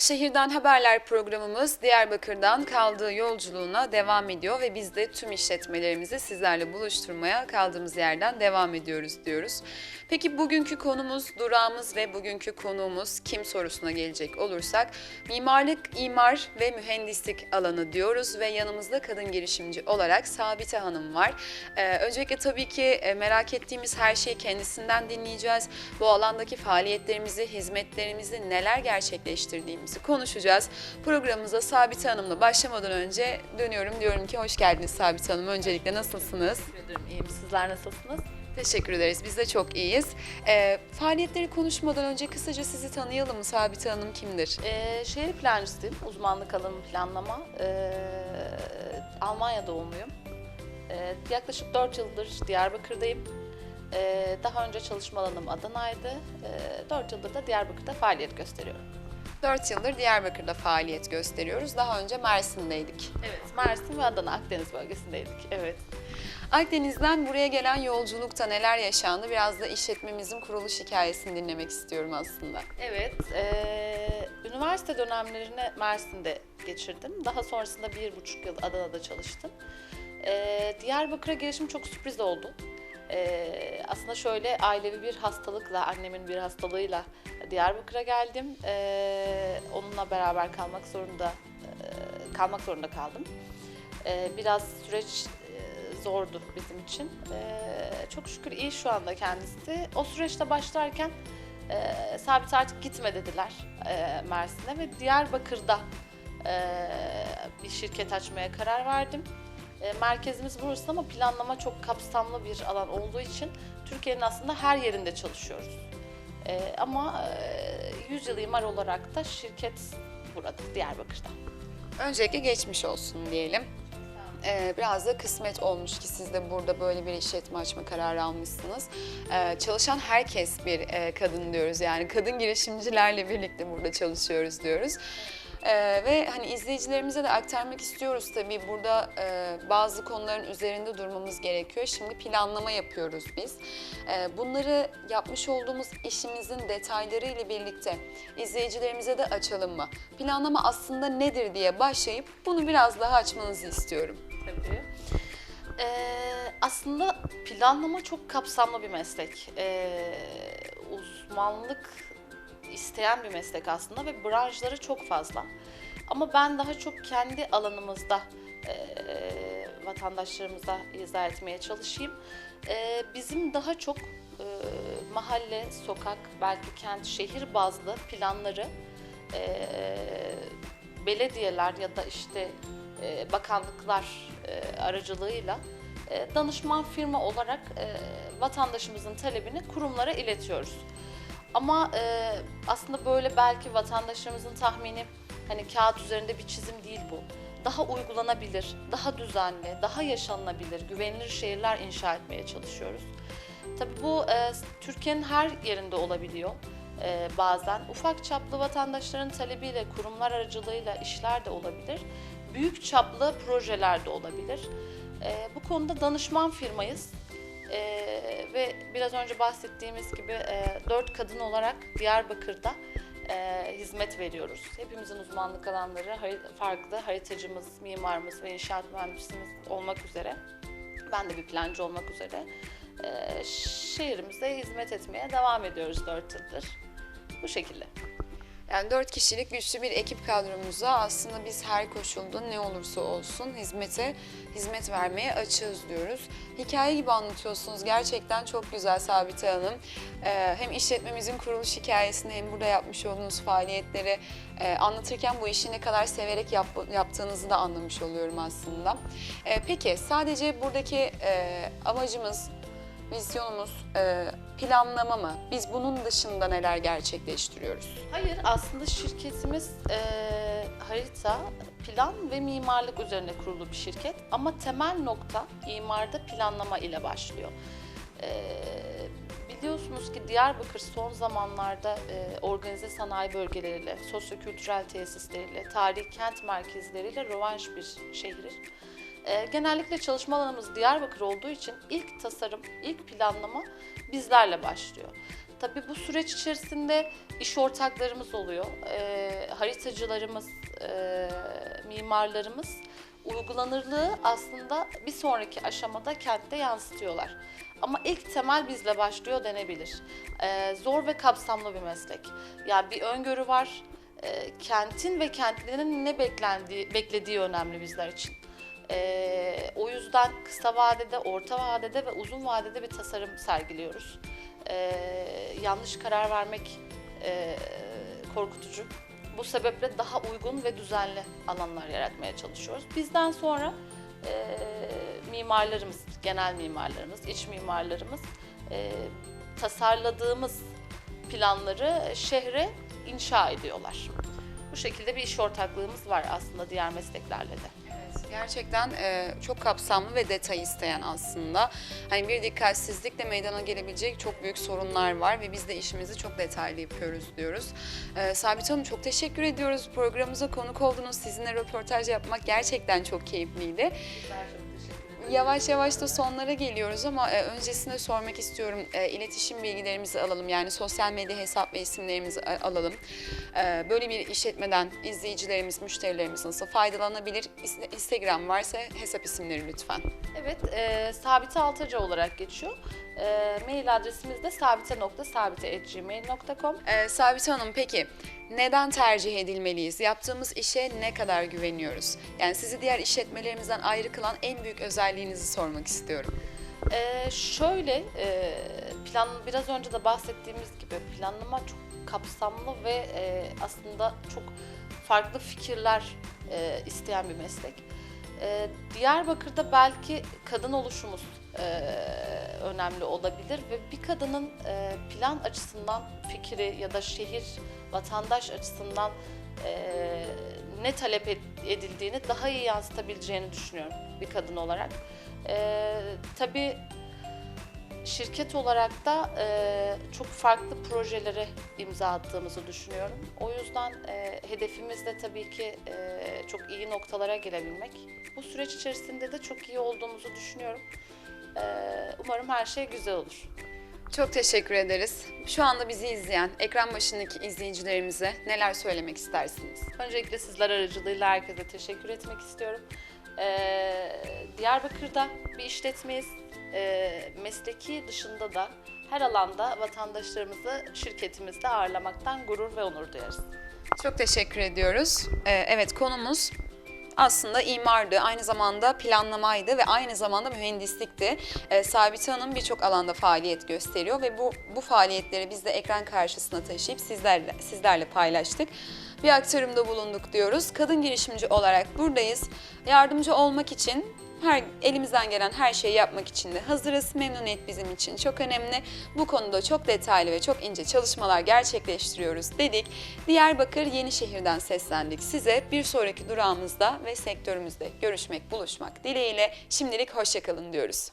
Şehirden Haberler programımız Diyarbakır'dan kaldığı yolculuğuna devam ediyor ve biz de tüm işletmelerimizi sizlerle buluşturmaya kaldığımız yerden devam ediyoruz diyoruz. Peki bugünkü konumuz, durağımız ve bugünkü konuğumuz kim sorusuna gelecek olursak mimarlık, imar ve mühendislik alanı diyoruz ve yanımızda kadın girişimci olarak Sabite Hanım var. Ee, öncelikle tabii ki e, merak ettiğimiz her şeyi kendisinden dinleyeceğiz. Bu alandaki faaliyetlerimizi, hizmetlerimizi neler gerçekleştirdiğimizi konuşacağız. Programımıza Sabite Hanım'la başlamadan önce dönüyorum. Diyorum ki hoş geldiniz Sabite Hanım. Öncelikle nasılsınız? Teşekkür ederim. İyiyim. Sizler nasılsınız? Teşekkür ederiz. Biz de çok iyiyiz. Ee, faaliyetleri konuşmadan önce kısaca sizi tanıyalım mı? Sabite Hanım kimdir? Ee, şehir plancısıyım. Uzmanlık alanım planlama. Ee, Almanya doğumluyum. Ee, yaklaşık 4 yıldır Diyarbakır'dayım. Ee, daha önce çalışma alanım Adana'ydı. Ee, 4 yıldır da Diyarbakır'da faaliyet gösteriyorum. 4 yıldır Diyarbakır'da faaliyet gösteriyoruz. Daha önce Mersin'deydik. Evet, Mersin ve Adana Akdeniz bölgesindeydik. Evet. Akdeniz'den buraya gelen yolculukta neler yaşandı? Biraz da işletmemizin kuruluş hikayesini dinlemek istiyorum aslında. Evet, eee, üniversite dönemlerini Mersin'de geçirdim. Daha sonrasında bir buçuk yıl Adana'da çalıştım. Eee, Diyarbakır'a gelişim çok sürpriz oldu. Eee, aslında şöyle ailevi bir hastalıkla, annemin bir hastalığıyla Diyarbakır'a geldim. Eee, onunla beraber kalmak zorunda eee, kalmak zorunda kaldım. Eee, biraz süreç eee, zordu bizim için. Eee, çok şükür iyi şu anda kendisi. O süreçte başlarken e, sabit artık gitme dediler e, Mersin'e ve Diyarbakır'da e, bir şirket açmaya karar verdim. E, merkezimiz burası ama planlama çok kapsamlı bir alan olduğu için Türkiye'nin aslında her yerinde çalışıyoruz. E, ama e, 100 yıl imar olarak da şirket burada, Diyarbakır'da. Öncelikle geçmiş olsun diyelim. Ee, biraz da kısmet olmuş ki siz de burada böyle bir işletme açma kararı almışsınız. Ee, çalışan herkes bir e, kadın diyoruz yani kadın girişimcilerle birlikte burada çalışıyoruz diyoruz. Ee, ve hani izleyicilerimize de aktarmak istiyoruz tabii burada e, bazı konuların üzerinde durmamız gerekiyor. Şimdi planlama yapıyoruz biz. Ee, bunları yapmış olduğumuz işimizin detayları ile birlikte izleyicilerimize de açalım mı? Planlama aslında nedir diye başlayıp bunu biraz daha açmanızı istiyorum. Tabii. Ee, aslında planlama çok kapsamlı bir meslek. Ee, uzmanlık isteyen bir meslek aslında ve branşları çok fazla. Ama ben daha çok kendi alanımızda e, vatandaşlarımıza izah etmeye çalışayım. E, bizim daha çok e, mahalle, sokak, belki kent, şehir bazlı planları e, belediyeler ya da işte e, bakanlıklar e, aracılığıyla e, danışman firma olarak e, vatandaşımızın talebini kurumlara iletiyoruz. Ama e, aslında böyle belki vatandaşlarımızın tahmini hani kağıt üzerinde bir çizim değil bu. Daha uygulanabilir, daha düzenli, daha yaşanılabilir, güvenilir şehirler inşa etmeye çalışıyoruz. Tabii bu e, Türkiye'nin her yerinde olabiliyor e, bazen. Ufak çaplı vatandaşların talebiyle, kurumlar aracılığıyla işler de olabilir. Büyük çaplı projeler de olabilir. E, bu konuda danışman firmayız. E, ve biraz önce bahsettiğimiz gibi e, dört kadın olarak Diyarbakır'da e, hizmet veriyoruz. Hepimizin uzmanlık alanları farklı. Haritacımız, mimarımız ve inşaat mühendisimiz olmak üzere. Ben de bir plancı olmak üzere. E, şehrimize hizmet etmeye devam ediyoruz dört yıldır. Bu şekilde. Yani dört kişilik güçlü bir ekip kadromuza aslında biz her koşulda ne olursa olsun hizmete, hizmet vermeye açığız diyoruz. Hikaye gibi anlatıyorsunuz. Gerçekten çok güzel Sabite Hanım. Ee, hem işletmemizin kuruluş hikayesini hem burada yapmış olduğunuz faaliyetleri e, anlatırken bu işi ne kadar severek yap- yaptığınızı da anlamış oluyorum aslında. Ee, peki sadece buradaki e, amacımız, vizyonumuz e, planlama mı? Biz bunun dışında neler gerçekleştiriyoruz? Hayır, aslında şirketimiz e, harita, plan ve mimarlık üzerine kurulu bir şirket. Ama temel nokta imarda planlama ile başlıyor. E, biliyorsunuz ki Diyarbakır son zamanlarda e, organize sanayi bölgeleriyle, sosyokültürel tesisleriyle, tarihi kent merkezleriyle rövanş bir şehir. E, genellikle çalışma alanımız Diyarbakır olduğu için ilk tasarım, ilk planlama bizlerle başlıyor. Tabii bu süreç içerisinde iş ortaklarımız oluyor, e, haritacılarımız, e, mimarlarımız uygulanırlığı aslında bir sonraki aşamada kentte yansıtıyorlar. Ama ilk temel bizle başlıyor denebilir. E, zor ve kapsamlı bir meslek. Yani bir öngörü var, e, kentin ve kentlinin ne beklendiği, beklediği önemli bizler için. E, o yüzden kısa vadede, orta vadede ve uzun vadede bir tasarım sergiliyoruz. E, yanlış karar vermek e, korkutucu. Bu sebeple daha uygun ve düzenli alanlar yaratmaya çalışıyoruz. Bizden sonra e, mimarlarımız, genel mimarlarımız, iç mimarlarımız e, tasarladığımız planları şehre inşa ediyorlar. Bu şekilde bir iş ortaklığımız var aslında diğer mesleklerle de. Gerçekten e, çok kapsamlı ve detay isteyen aslında. Hani bir dikkatsizlikle meydana gelebilecek çok büyük sorunlar var ve biz de işimizi çok detaylı yapıyoruz diyoruz. E, Sabit Hanım çok teşekkür ediyoruz. Programımıza konuk oldunuz. Sizinle röportaj yapmak gerçekten çok keyifliydi. Yavaş yavaş da sonlara geliyoruz ama e, öncesinde sormak istiyorum. E, iletişim bilgilerimizi alalım. Yani sosyal medya hesap ve isimlerimizi a- alalım. E, böyle bir işletmeden izleyicilerimiz, müşterilerimiz nasıl faydalanabilir? İs- Instagram varsa hesap isimleri lütfen. Evet, e, Sabite Altaca olarak geçiyor. E, mail adresimiz de sabite.sabite.gmail.com E, Sabit Hanım peki neden tercih edilmeliyiz? Yaptığımız işe ne kadar güveniyoruz? Yani sizi diğer işletmelerimizden ayrı kılan en büyük özelliğinizi sormak istiyorum. Ee, şöyle e, plan biraz önce de bahsettiğimiz gibi planlama çok kapsamlı ve e, aslında çok farklı fikirler e, isteyen bir meslek. E, Diyarbakır'da belki kadın oluşumuz e, önemli olabilir ve bir kadının e, plan açısından fikri ya da şehir vatandaş açısından e, ne talep ed- edildiğini daha iyi yansıtabileceğini düşünüyorum bir kadın olarak. Ee, tabii şirket olarak da e, çok farklı projelere imza attığımızı düşünüyorum. O yüzden e, hedefimiz de tabii ki e, çok iyi noktalara gelebilmek. Bu süreç içerisinde de çok iyi olduğumuzu düşünüyorum. E, umarım her şey güzel olur. Çok teşekkür ederiz. Şu anda bizi izleyen ekran başındaki izleyicilerimize neler söylemek istersiniz? Öncelikle sizler aracılığıyla herkese teşekkür etmek istiyorum. Ee, Diyarbakır'da bir işletmeyiz. Ee, mesleki dışında da her alanda vatandaşlarımızı şirketimizde ağırlamaktan gurur ve onur duyarız. Çok teşekkür ediyoruz. Ee, evet konumuz aslında imardı, aynı zamanda planlamaydı ve aynı zamanda mühendislikti. Ee, Sabit Hanım birçok alanda faaliyet gösteriyor ve bu bu faaliyetleri biz de ekran karşısına taşıyıp sizlerle sizlerle paylaştık. Bir aktarımda bulunduk diyoruz. Kadın girişimci olarak buradayız. Yardımcı olmak için her elimizden gelen her şeyi yapmak için de hazırız. Memnuniyet bizim için çok önemli. Bu konuda çok detaylı ve çok ince çalışmalar gerçekleştiriyoruz dedik. Diyarbakır Yenişehir'den seslendik size. Bir sonraki durağımızda ve sektörümüzde görüşmek, buluşmak dileğiyle şimdilik hoşçakalın diyoruz.